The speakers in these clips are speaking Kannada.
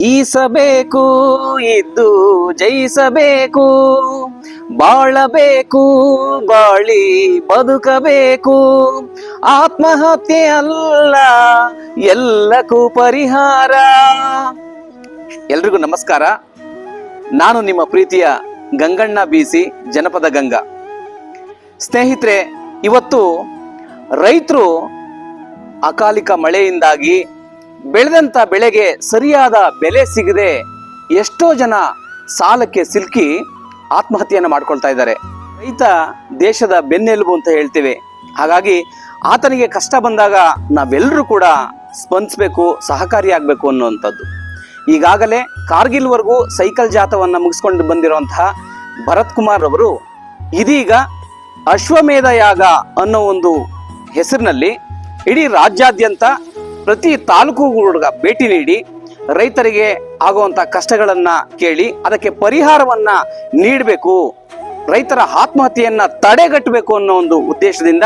ಈಸಬೇಕು, ಇದ್ದು ಜಯಿಸಬೇಕು. ಬಾಳಬೇಕು, ಬಾಳಿ ಬದುಕಬೇಕು. ಆತ್ಮಹತ್ಯೆ ಅಲ್ಲ, ಎಲ್ಲಕ್ಕೂ ಪರಿಹಾರ. ಎಲ್ರಿಗೂ ನಮಸ್ಕಾರ. ನಾನು ನಿಮ್ಮ ಪ್ರೀತಿಯ ಗಂಗಣ್ಣ ಬೀಸಿ ಜನಪದ ಗಂಗಾ. ಸ್ನೇಹಿತರೆ, ಇವತ್ತು ರೈತರು ಅಕಾಲಿಕ ಮಳೆಯಿಂದಾಗಿ ಬೆಳೆದಂತ ಬೆಳೆಗೆ ಸರಿಯಾದ ಬೆಲೆ ಸಿಗದೆ ಎಷ್ಟೋ ಜನ ಸಾಲಕ್ಕೆ ಸಿಲುಕಿ ಆತ್ಮಹತ್ಯೆಯನ್ನು ಮಾಡ್ಕೊಳ್ತಾ ಇದ್ದಾರೆ. ರೈತ ದೇಶದ ಬೆನ್ನೆಲುಬು ಅಂತ ಹೇಳ್ತೇವೆ. ಹಾಗಾಗಿ ಆತನಿಗೆ ಕಷ್ಟ ಬಂದಾಗ ನಾವೆಲ್ಲರೂ ಕೂಡ ಸ್ಪಂದಿಸಬೇಕು ಸಹಕಾರಿಯಾಗಬೇಕು ಅನ್ನುವಂಥದ್ದು. ಈಗಾಗಲೇ ಕಾರ್ಗಿಲ್ವರೆಗೂ ಸೈಕಲ್ ಜಾಥವನ್ನು ಮುಗಿಸ್ಕೊಂಡು ಬಂದಿರುವಂತಹ ಭರತ್ ಕುಮಾರ್ ಅವರು ಇದೀಗ ಅಶ್ವಮೇಧ ಯಾಗ ಅನ್ನೋ ಒಂದು ಹೆಸರಿನಲ್ಲಿ ಇಡೀ ರಾಜ್ಯಾದ್ಯಂತ ಪ್ರತಿ ತಾಲೂಕುಗಳ ಭೇಟಿ ನೀಡಿ ರೈತರಿಗೆ ಆಗುವಂತ ಕಷ್ಟಗಳನ್ನ ಕೇಳಿ ಅದಕ್ಕೆ ಪರಿಹಾರವನ್ನ ನೀಡಬೇಕು. ರೈತರ ಆತ್ಮಹತ್ಯೆಯನ್ನ ತಡೆಗಟ್ಟಬೇಕು ಅನ್ನೋ ಒಂದು ಉದ್ದೇಶದಿಂದ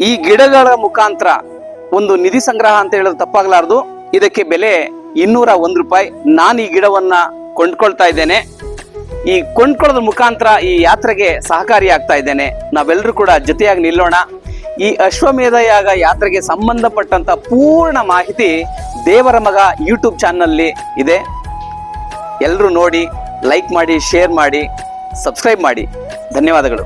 ಈ ಗಿಡಗಳ ಮುಖಾಂತರ ಒಂದು ನಿಧಿ ಸಂಗ್ರಹ ಅಂತ ಹೇಳೋದು ತಪ್ಪಾಗಲಾರದು. ಇದಕ್ಕೆ ಬೆಲೆ ಇನ್ನೂರ ಒಂದು ರೂಪಾಯಿ. ನಾನು ಈ ಗಿಡವನ್ನ ಕೊಂಡ್ಕೊಳ್ತಾ ಇದ್ದೇನೆ. ಈ ಕೊಂಡ್ಕೊಳ್ಳೋದ್ರ ಮುಖಾಂತರ ಈ ಯಾತ್ರೆಗೆ ಸಹಕಾರಿ ಆಗ್ತಾ ಇದ್ದೇನೆ. ನಾವೆಲ್ಲರೂ ಕೂಡ ಜೊತೆಯಾಗಿ ನಿಲ್ಲೋಣ. ಈ ಅಶ್ವಮೇಧ ಯಾಗ ಯಾತ್ರೆಗೆ ಸಂಬಂಧಪಟ್ಟಂತ ಪೂರ್ಣ ಮಾಹಿತಿ ದೇವರ ಮಗ ಯೂಟ್ಯೂಬ್ ಚಾನಲ್ನಲ್ಲಿ ಇದೆ. ಎಲ್ಲರೂ ನೋಡಿ ಲೈಕ್ ಮಾಡಿ ಶೇರ್ ಮಾಡಿ ಸಬ್ಸ್ಕ್ರೈಬ್ ಮಾಡಿ. ಧನ್ಯವಾದಗಳು.